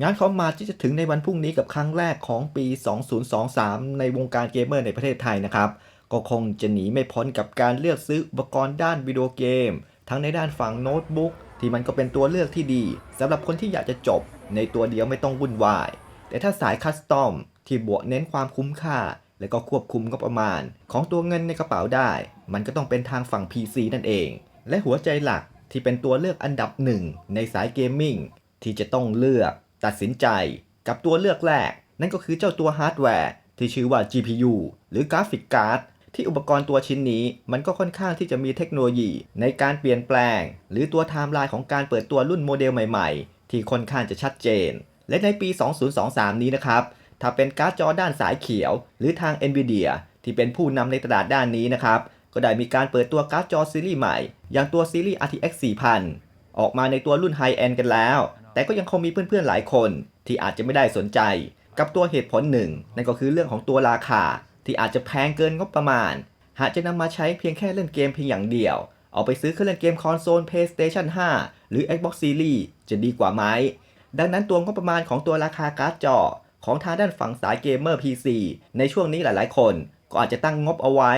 งานคอมมาที่จะถึงในวันพรุ่งนี้กับครั้งแรกของปี 2023 ในวงการเกมเมอร์ในประเทศไทยนะครับ ก็คงจะหนีไม่พ้นกับการเลือกซื้ออุปกรณ์ด้านวิดีโอเกม ทั้งในด้านฝั่งโน้ตบุ๊กที่มันก็เป็นตัวเลือกที่ดีสำหรับคนที่อยากจะจบ ในตัวเดียวไม่ต้องวุ่นวาย แต่ถ้าสายคัสตอมที่บวกเน้นความคุ้มค่า และก็ควบคุมก็ประมาณ ของตัวเงินในกระเป๋าได้ มันก็ต้องเป็นทางฝั่ง PC นั่นเอง และหัวใจหลักที่เป็นตัวเลือกอันดับหนึ่งในสายเกมมิ่งที่จะต้องเลือก ตัดสินใจกับตัวเลือกแรก นั่นก็คือเจ้าตัวฮาร์ดแวร์ที่ชื่อว่า GPU หรือกราฟิกการ์ดที่อุปกรณ์ตัวชิ้นนี้มันก็ค่อนข้างที่จะมีเทคโนโลยี ในการเปลี่ยนแปลง หรือตัวไทม์ไลน์ของการเปิดตัวรุ่นโมเดลใหม่ๆ ที่ค่อนข้างจะชัดเจน และในปี 2023 นี้นะครับ ถ้าเป็นการ์ดจอด้านสายเขียว หรือทาง NVIDIA ที่เป็นผู้นำในตลาดด้านนี้นะครับ ก็ได้มีการเปิดตัวการ์ดจอซีรีส์ใหม่ อย่างตัวซีรีส์ RTX 4000 ออกมาในตัวรุ่นไฮเอนด์กันแล้ว แต่ก็ยังคงมีเพื่อนๆหลายคนที่อาจจะไม่ได้สนใจ กับตัวเหตุผลหนึ่งนั่นก็คือเรื่องของตัวราคา ที่อาจจะแพงเกินงบประมาณ หากจะนำมาใช้เพียงแค่เล่นเกมเพียงอย่างเดียว เอาไปซื้อเครื่องเล่นเกมคอนโซล PlayStation 5 หรือ Xbox Series จะดีกว่าไหมดังนั้นตัวงบประมาณของตัวราคาการ์ดจอ ของทางด้านฝั่งสายเกมเมอร์ PC ในช่วงนี้หลายๆ คน ก็อาจจะตั้งงบเอาไว้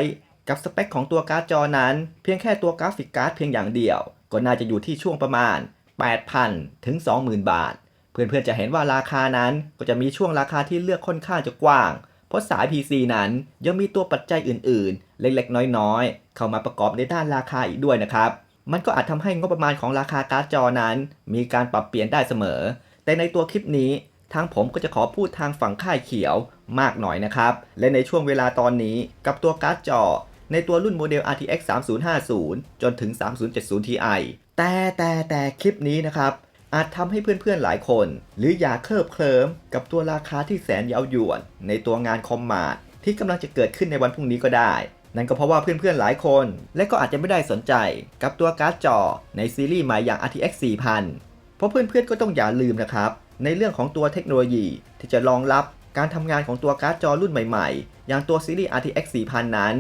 กับสเปคของตัวการ์ดจอนั้น เพียงแค่ตัวกราฟิกการ์ดเพียงอย่างเดียว ก็น่าจะอยู่ที่ช่วงประมาณ 8,000 ถึง 20,000 บาท เพื่อนๆจะเห็นว่าราคานั้นก็จะมีช่วงราคาที่เลือกค่อนข้างจะกว้าง เพราะสาย PC นั้นยังมีตัวปัจจัยอื่นๆ เล็กๆ น้อยๆ เข้ามาประกอบในด้านราคาอีกด้วยนะครับ มันก็อาจทำให้งบประมาณของราคาการ์ดจอนั้น มีการปรับเปลี่ยนได้เสมอ แต่ในตัวคลิปนี้ทางผมก็จะขอพูดทางฝั่งค่ายเขียวมากหน่อยนะครับ และในช่วงเวลาตอนนี้กับตัวการ์ดจอ ในตัวรุ่นโมเดล RTX 3050 จนถึง 3070 Ti แต่แต่แต่คลิปนี้นะครับ อาจทำให้เพื่อนๆหลายคน หรืออยากเคลิบเคลิ้มกับตัวราคาที่แสนเย้ายวน ในตัวงานคอมมาดที่กำลังจะเกิดขึ้นในวันพรุ่งนี้ก็ได้ นั่นก็เพราะว่าเพื่อนๆหลายคน และก็อาจจะไม่ได้สนใจกับตัวการ์ดจอในซีรีส์ใหม่อย่าง RTX 4000 เพราะเพื่อนๆก็ต้องอย่าลืมนะครับ ในเรื่องของตัวเทคโนโลยีที่จะรองรับการทำงานของตัวการ์ดจอรุ่นใหม่ๆ อย่างตัวซีรีส์ RTX 4000 นั้น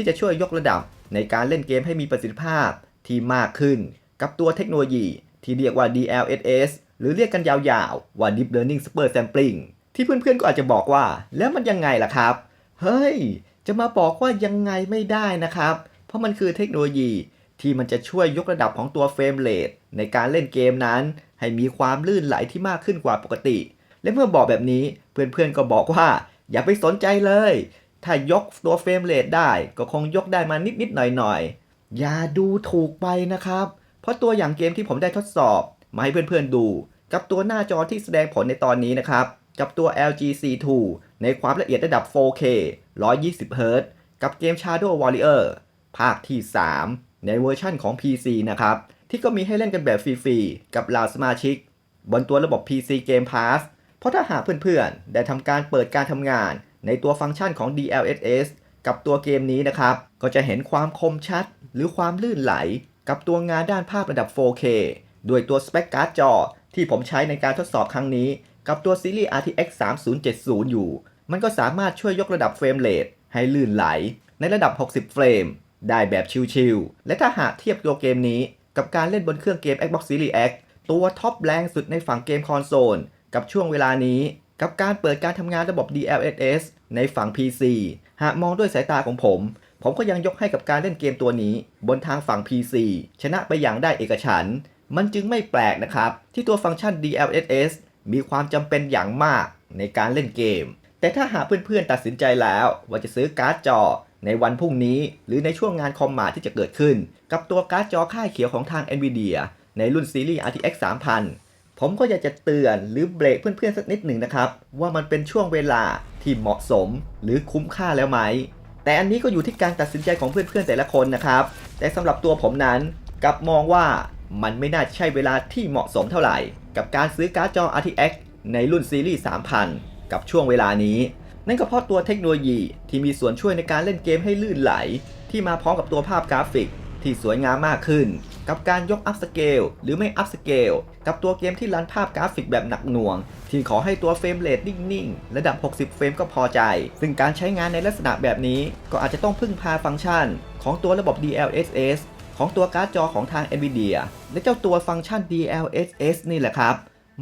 ที่จะช่วยยกระดับในการเล่นเกมให้มีประสิทธิภาพที่มากขึ้น กับตัวเทคโนโลยีที่เรียกว่า DLSS หรือเรียกกันยาวๆว่า Deep Learning Super Sampling ที่เพื่อนๆก็อาจจะบอกว่า แล้วมันยังไงล่ะครับ เฮ้ย จะมาบอกว่ายังไงไม่ได้นะครับ เพราะมันคือเทคโนโลยีที่มันจะช่วยยกระดับของตัวเฟรมเรทในการเล่นเกมนั้น ให้มีความลื่นไหลที่มากขึ้นกว่าปกติ และเมื่อบอกแบบนี้เพื่อนๆก็บอกว่า อย่าไปสนใจเลย ถ้ายกตัวเฟรมเรทได้ก็คงยกได้มานิดๆหน่อยๆ อย่าดูถูกไปนะครับ เพราะตัวอย่างเกมที่ผมได้ทดสอบ มาให้เพื่อนๆดู กับตัวหน้าจอที่แสดงผลในตอนนี้นะครับ กับตัว LG C2 ในความละเอียดระดับ 4K 120 Hz กับเกม Shadow Warrior ภาคที่ 3 ในเวอร์ชั่นของ PC นะครับ ที่ก็มีให้เล่นกันแบบฟรีๆ กับเหล่าสมาชิก บนตัวระบบ PC Game Pass เพราะถ้าหากเพื่อนๆ ได้ทำการเปิดการทำงาน ในตัวฟังก์ชันของ DLSS กับตัวเกมนี้นะครับ ก็จะเห็นความคมชัด หรือความลื่นไหล กับตัวงานด้านภาพระดับ 4K ด้วยตัวสเปคการ์ดจอ ที่ผมใช้ในการทดสอบครั้งนี้ กับตัวซีรีส์ RTX 3070 อยู่ มันก็สามารถช่วยยกระดับเฟรมเรทให้ลื่นไหล ในระดับ 60 เฟรม ได้แบบชิลๆ และถ้าหากเทียบตัวเกมนี้ กับการเล่นบนเครื่องเกม Xbox Series X ตัวท็อปแรงสุดในฝั่งเกมคอนโซล กับช่วงเวลานี้ กับการเปิดการทำงานระบบ DLSS ในฝั่ง PC หากมองด้วยสายตาของผม ผมก็ยังยกให้กับการเล่นเกมตัวนี้ บนทางฝั่ง PC ชนะไปอย่างได้เอกฉัน มันจึงไม่แปลกนะครับ ที่ตัวฟังก์ชัน DLSS มีความจำเป็นอย่างมากในการเล่นเกม แต่ถ้าหากเพื่อนๆตัดสินใจแล้วว่าจะซื้อการ์ดจอในวันพรุ่งนี้ หรือในช่วงงานคอมมาที่จะเกิดขึ้น กับตัวการ์ดจอค่ายเขียวของทาง NVIDIA ในรุ่นซีรีส์ RTX 3000 ผมก็อยากจะเตือนหรือเบรกเพื่อนๆสักนิดหนึ่งนะครับ ว่ามันเป็นช่วงเวลาที่เหมาะสมหรือคุ้มค่าแล้วไหม แต่อันนี้ก็อยู่ที่การตัดสินใจของเพื่อนๆแต่ละคนนะครับ แต่สำหรับตัวผมนั้นกลับมองว่ามันไม่น่าใช่เวลาที่เหมาะสมเท่าไหร่ กับการซื้อการ์ดจอ RTX ในรุ่นซีรีส์ 3000 กับช่วงเวลานี้ นั่นก็เพราะตัวเทคโนโลยีที่มีส่วนช่วยในการเล่นเกมให้ลื่นไหล ที่มาพร้อมกับตัวภาพกราฟิก ที่สวยงามมากขึ้น กับการยกอัพสเกลหรือไม่อัพสเกลกับตัวเกมที่รันภาพกราฟิกแบบหนักหน่วง ที่ขอให้ตัวเฟรมเรทนิ่งๆ ระดับ 60 เฟรมก็พอใจ ซึ่งการใช้งานในลักษณะแบบนี้ ก็อาจจะต้องพึ่งพาฟังก์ชัน ของตัวระบบ DLSS ของตัวการ์ดจอของทาง NVIDIA และเจ้าตัวฟังก์ชัน DLSS นี่แหละครับ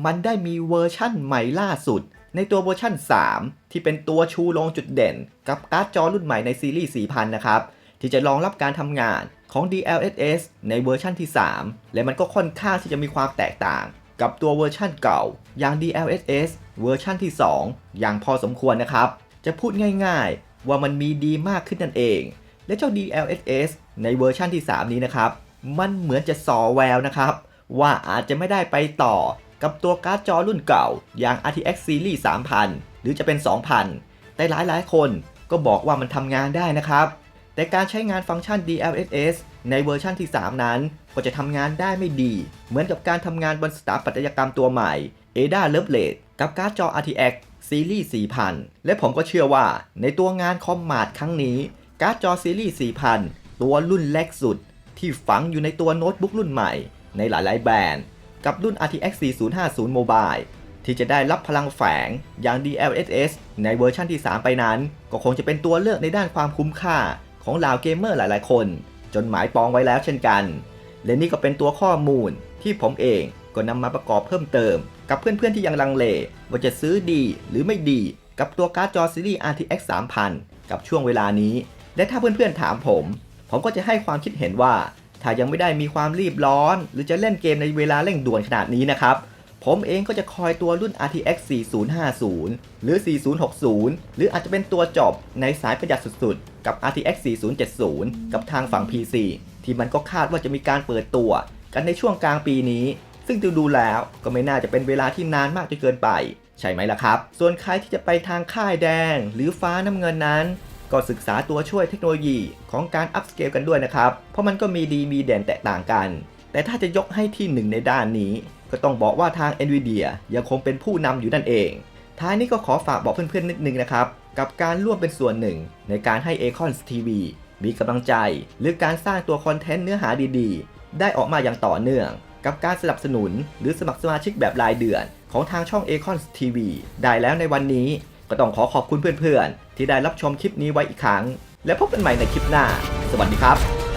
มันได้มีเวอร์ชั่นใหม่ล่าสุดในตัวเวอร์ชั่น 3 ที่เป็นตัวชูโรงจุดเด่น กับการ์ดจอรุ่นใหม่ในซีรีส์ 4000 นะครับ ที่จะรองรับการทำงาน ของ DLSS ในเวอร์ชั่นที่ 3 และมันก็ค่อนข้างที่จะมีความแตกต่าง กับตัวเวอร์ชั่นเก่า อย่าง DLSS เวอร์ชั่นที่ 2 อย่างพอสมควรนะครับ จะพูดง่ายๆ ว่ามันมีดีมากขึ้นนั่นเอง และเจ้า DLSS ในเวอร์ชั่นที่ 3 นี้นะครับ มันเหมือนจะสอแววนะครับ ว่าอาจจะไม่ได้ไปต่อกับตัวการ์ดจอรุ่นเก่า อย่าง RTX Series 3000 หรือจะเป็น 2000 แต่หลายๆ คนก็บอกว่ามันทำงานได้นะครับ แต่การใช้งานฟังก์ชัน DLSS ในเวอร์ชันที่ 3 นั้น ก็จะทำงานได้ไม่ดี เหมือนกับการทำงานบนสถาปัตยกรรมตัวใหม่ Ada Lovelace กับการ์ดจอ RTX Series 4000 และผมก็เชื่อว่าในตัวงานคอมมาดครั้งนี้ การ์ดจอซีรีส์ 4000 ตัวรุ่นเล็กสุด ที่ฝังอยู่ในตัวโน้ตบุ๊กรุ่นใหม่ ในหลาย ๆ แบรนด์ กับรุ่น RTX 4050 Mobile ที่จะได้รับพลังแฝงอย่าง DLSS ในเวอร์ชันที่ 3 ไปนั้น ก็คงจะเป็นตัวเลือกในด้านความคุ้มค่า ของล่าเกมเมอร์หลายๆ คน จนหมายปองไว้แล้วเช่นกัน และนี่ก็เป็นตัวข้อมูลที่ผมเองก็นำมาประกอบเพิ่มเติม กับเพื่อนๆที่ยังลังเล ว่าจะซื้อดีหรือไม่ดีกับตัวการ์ดจอซีรีส์ RTX 3000 กับช่วงเวลานี้ และถ้าเพื่อนๆถามผม ผมก็จะให้ความคิดเห็นว่า ถ้ายังไม่ได้มีความรีบร้อน หรือจะเล่นเกมในเวลาเร่งด่วนขนาดนี้นะครับ ผมเองก็จะคอยตัวรุ่น RTX 4050 หรือ 4060 หรืออาจจะเป็นตัวจบในสายประหยัดสุดๆ กับ RTX 4070 กับทางฝั่ง PC ที่มันก็คาดว่าจะมีการเปิดตัว กันในช่วงกลางปีนี้ ซึ่งดูดูแล้วก็ไม่น่าจะเป็นเวลาที่นานมากจนเกินไป ใช่ไหมล่ะครับ ส่วนใครที่จะไปทางค่ายแดง หรือฟ้าน้ำเงินนั้น ก็ศึกษาตัวช่วยเทคโนโลยีของการอัพสเกลกันด้วยนะครับ เพราะมันก็มีดีมีเด่นแตกต่างกัน แต่ถ้าจะยกให้ที่หนึ่งในด้านนี้ ก็ต้องบอกว่าทาง NVIDIA ยังคงเป็นผู้นำอยู่นั่นเอง ท้ายนี้ก็ขอฝากบอกเพื่อนๆนิดนึงนะครับ กับการร่วมเป็นส่วนหนึ่งในการให้ Acons TV มีกำลังใจ หรือการสร้างตัวคอนเทนต์เนื้อหาดีๆ ได้ออกมาอย่างต่อเนื่อง กับการสนับสนุน หรือสมัครสมาชิกแบบรายเดือน ของทางช่อง Acons TV ได้แล้วในวันนี้ ก็ต้องขอขอบคุณเพื่อนๆ ที่ได้รับชมคลิปนี้ไว้อีกครั้ง และพบกันใหม่ในคลิปหน้า สวัสดีครับ